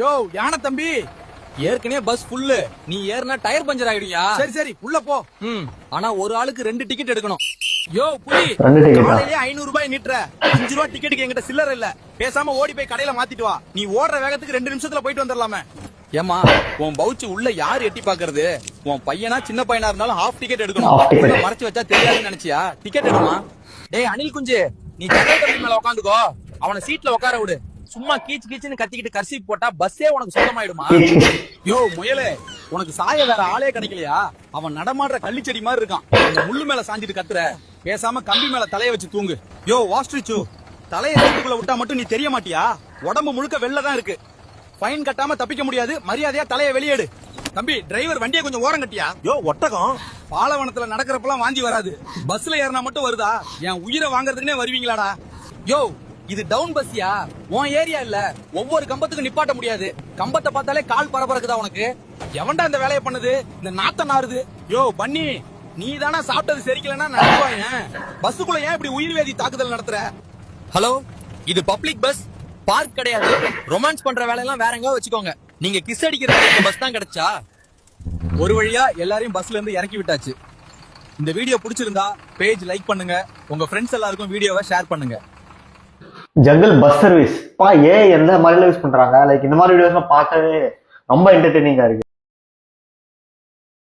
யோ யானை தம்பி. ஏற்கனவே பஸ் ஃபுல்லு நீ ஏறினா டயர் பஞ்சர் ஆயிடுயா சரி சரி உள்ள போ. ம் ஆனா ஒரு ஆளுக்கு ரெண்டு டிக்கெட் எடுக்கணும். யோ புலி ரெண்டு ticket ஆ? காலையிலே ஐநூறு ரூபாய் நீட்டுற. அஞ்சு ரூபாய் டிக்கெட்டுக்கு என்கிட்ட சில்லற இல்ல. பேசாம ஓடி போய் கடையில மாத்திட்டு வா. நீ ஓடுற வேகத்துக்கு ரெண்டு நிமிஷத்துல போயிட்டு வந்துடலாமே. ஏமா உன் பவுச்சு உள்ள யார் எட்டி பாக்குறது? உன் பையனா சின்ன பையனா இருந்தாலும் ஹாஃப் டிக்கெட் Half எடுக்கணும் மறைச்சு வச்சா தெரியாதுன்னு நினைச்சியா? டிக்கெட் எடுமா? டேய் அனில் குஞ்சு நீ தம்பி மேல உட்காந்துக்கோ அவன சீட்ல உட்கார விடு. சும்மா கீச்சு கீச்சுன்னு கத்திக்கிட்டு கர்சி போட்டா பஸ்ஸே உனக்கு சொந்தமாயிடுமா யோ முயலே உனக்கு சாய வேற ஆளே கிடைக்கலையா? அவன் நடமாடுற கள்ளிச்செடி மாதிரி இருக்கான். அந்த முள்ளு மேல சாஞ்சிட்டு கத்துற. பேசாம கம்பி மேல தலைய வச்சு தூங்கு. யோ வாஸ்ட்ரிச்சு தலையை வீட்டுக்குள்ள விட்டா மட்டும் நீ தெரிய மாட்டியா? உடம்பு முழுக்க வெளில தான் இருக்கு. ஃபைன் கட்டாம தப்பிக்க முடியாது. மரியாதையா தலையை வெளியேடு. தம்பி டிரைவர் வண்டியை கொஞ்சம் ஓரம் கட்டியா? யோ ஒட்டகம். பாலவனத்துல நடக்கிறப்பெல்லாம் வாந்தி வராது. பஸ்ல ஏறினா மட்டும் வருதா? என் உயிரை வாங்குறதுக்குனே வருவீங்களாடா? யோ இது டவுன் பஸ்யா உன் ஏரியா இல்ல. ஒவ்வொரு கம்பத்துக்கும் நிப்பாட்ட முடியாது. கம்பத்தை பார்த்தாலே கால் பரபரக்குதா உனக்கு? எவன்டா இந்த வேலையை பண்ணுது? இந்த நாத்த நாறுது. யோ பண்ணி நீ தானே சாப்பிட்டது சரிக்கலன்னா நடத்துவாங்க பஸ்ஸுக்குள்ள ஏன் இப்படி உயிர் வேதி தாக்குதல் நடத்துற? ஹலோ இது பப்ளிக் பஸ் பார்க் கிடையாது. ரொமான்ஸ் பண்ற வேலையெல்லாம் வேற எங்கோ வச்சுக்கோங்க. நீங்க கிஸ் அடிக்கிற பஸ் தான் கிடைச்சா ஒரு வழியா எல்லாரையும் பஸ்ல இருந்து இறக்கி விட்டாச்சு. இந்த வீடியோ பிடிச்சிருந்தா பேஜ் லைக் பண்ணுங்க. உங்க ஃப்ரெண்ட்ஸ் எல்லாருக்கும் வீடியோவை ஷேர் பண்ணுங்க. ஜங்கல் பஸ் சர்வீஸ் பா ஏன் எந்த மாதிரில யூஸ் பண்றாங்க. லைக் இந்த மாதிரி வீடியோஸ்லாம் பார்க்கவே ரொம்ப என்டர்டெய்னிங்கா இருக்கு.